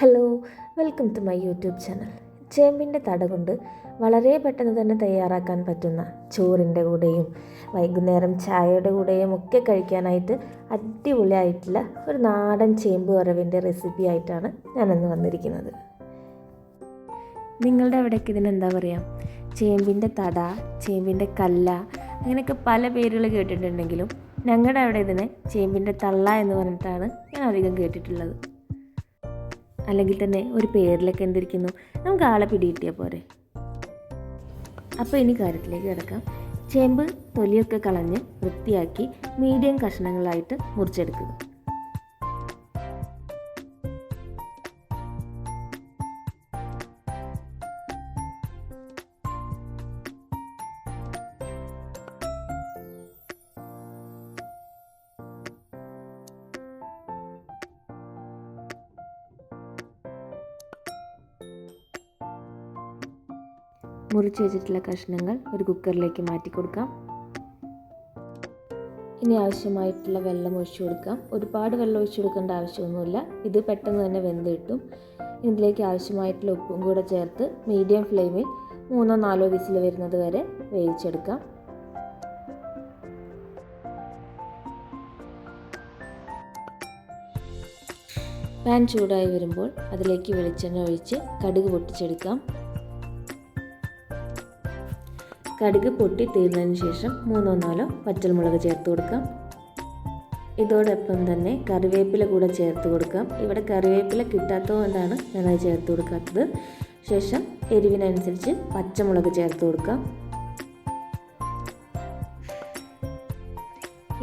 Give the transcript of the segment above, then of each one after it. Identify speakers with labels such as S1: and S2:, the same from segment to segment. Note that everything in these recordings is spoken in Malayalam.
S1: Hello welcome to my YouTube channel. ചേമ്പിന്റെ തട കൊണ്ട് വളരെ പെട്ടെന്ന് തന്നെ തയ്യാറാക്കാൻ പറ്റുന്ന ചോറിന്റെ കൂടെയും വൈകുന്നേരം ചായയുടെ കൂടെയും ഒക്കെ കഴിക്കാനായിട്ട് അടിപൊളിയായിട്ടുള്ള ഒരു നാടൻ ചേമ്പ് വറവിന്റെ റെസിപ്പി ആയിട്ടാണ് ഞാനിന്ന് വന്നിരിക്കുന്നത്. നിങ്ങളുടെ അവിടേക്ക് ഇതിനെന്താ പറയുക ചേമ്പിന്റെ തട ചേമ്പിന്റെ കല്ല അങ്ങനെയൊക്കെ പല പേരുകൾ കേട്ടിട്ടുണ്ടെങ്കിലും ഞങ്ങളുടെ അവിടെ ഇതിനെ ചേമ്പിന്റെ തള്ള എന്ന് പറഞ്ഞിട്ടാണ് ഞാൻ അധികം കേട്ടിട്ടുള്ളത്. അല്ലെങ്കിൽ തന്നെ ഒരു പേരിലൊക്കെ എന്തിരിക്കുന്നു? നമുക്ക് ആളെ പിടികിട്ടിയാൽ പോരെ. അപ്പോൾ ഇനി കാര്യത്തിലേക്ക് കിടക്കാം. ചേമ്പ് തൊലിയൊക്കെ കളഞ്ഞ് വൃത്തിയാക്കി മീഡിയം കഷ്ണങ്ങളായിട്ട് മുറിച്ചെടുക്കുക. മുറിച്ച് വെച്ചിട്ടുള്ള കഷ്ണങ്ങൾ ഒരു കുക്കറിലേക്ക് മാറ്റി കൊടുക്കാം. ഇനി ആവശ്യമായിട്ടുള്ള വെള്ളം ഒഴിച്ചു കൊടുക്കാം. ഒരുപാട് വെള്ളം ഒഴിച്ചു കൊടുക്കേണ്ട ആവശ്യമൊന്നുമില്ല. ഇത് പെട്ടെന്ന് തന്നെ വെന്ത് കിട്ടും. ഇതിലേക്ക് ആവശ്യമായിട്ടുള്ള ഉപ്പും കൂടെ ചേർത്ത് മീഡിയം ഫ്ലെയിമിൽ മൂന്നോ നാലോ വിസിൽ വരുന്നത് വരെ വേവിച്ചെടുക്കാം. പാൻ ചൂടായി വരുമ്പോൾ അതിലേക്ക് വെളിച്ചെണ്ണ ഒഴിച്ച് കടുക് പൊട്ടിച്ചെടുക്കാം. കടുക് പൊട്ടി തീർന്നതിന് ശേഷം മൂന്നോ നാലോ പച്ചമുളക് ചേർത്ത് കൊടുക്കാം. ഇതോടൊപ്പം തന്നെ കറിവേപ്പില കൂടെ ചേർത്ത് കൊടുക്കാം. ഇവിടെ കറിവേപ്പില കിട്ടാത്തതുകൊണ്ടാണ് ഞാനത് ചേർത്ത് കൊടുക്കാത്തത്. ശേഷം എരിവിനനുസരിച്ച് പച്ചമുളക് ചേർത്ത് കൊടുക്കാം.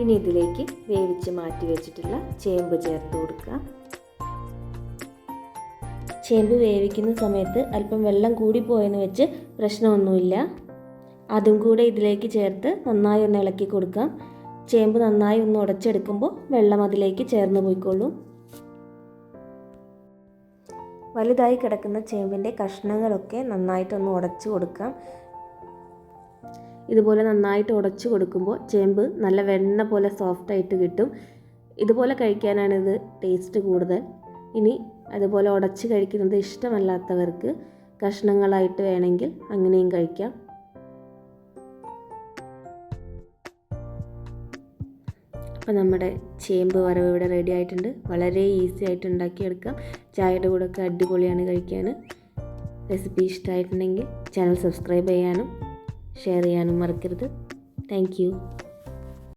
S1: ഇനി ഇതിലേക്ക് വേവിച്ച് മാറ്റി വെച്ചിട്ടുള്ള ചേമ്പ് ചേർത്ത് കൊടുക്കാം. ചേമ്പ് വേവിക്കുന്ന സമയത്ത് അല്പം വെള്ളം കൂടി പോയെന്ന് വെച്ച് പ്രശ്നമൊന്നുമില്ല. അതും കൂടെ ഇതിലേക്ക് ചേർത്ത് നന്നായി ഒന്ന് ഇളക്കി കൊടുക്കാം ചേമ്പ് നന്നായി ഒന്ന് ഉടച്ചെടുക്കുമ്പോൾ വെള്ളം അതിലേക്ക് ചേർന്ന് പോയിക്കൊള്ളും വലുതായി കിടക്കുന്ന ചേമ്പിന്റെ കഷ്ണങ്ങളൊക്കെ നന്നായിട്ടൊന്ന് ഉടച്ചു കൊടുക്കാം. ഇതുപോലെ നന്നായിട്ട് ഉടച്ചു കൊടുക്കുമ്പോൾ ചേമ്പ് നല്ല വെണ്ണ പോലെ സോഫ്റ്റ് ആയിട്ട് കിട്ടും. ഇതുപോലെ കഴിക്കാനാണിത് ടേസ്റ്റ് കൂടുതൽ. ഇനി അതുപോലെ ഉടച്ച് കഴിക്കുന്നത് ഇഷ്ടമല്ലാത്തവർക്ക് കഷ്ണങ്ങളായിട്ട് വേണമെങ്കിൽ അങ്ങനെയും കഴിക്കാം. അപ്പോൾ നമ്മുടെ ചേമ്പ് വറവ് ഇവിടെ റെഡി ആയിട്ടുണ്ട്. വളരെ ഈസി ആയിട്ട് ഉണ്ടാക്കിയെടുക്കാം. ചായയുടെ കൂടെ ഒക്കെ അടിപൊളിയാണ് കഴിക്കാൻ. റെസിപ്പി ഇഷ്ടമായിട്ടുണ്ടെങ്കിൽ ചാനൽ സബ്സ്ക്രൈബ് ചെയ്യാനും ഷെയർ ചെയ്യാനും മറക്കരുത്. താങ്ക്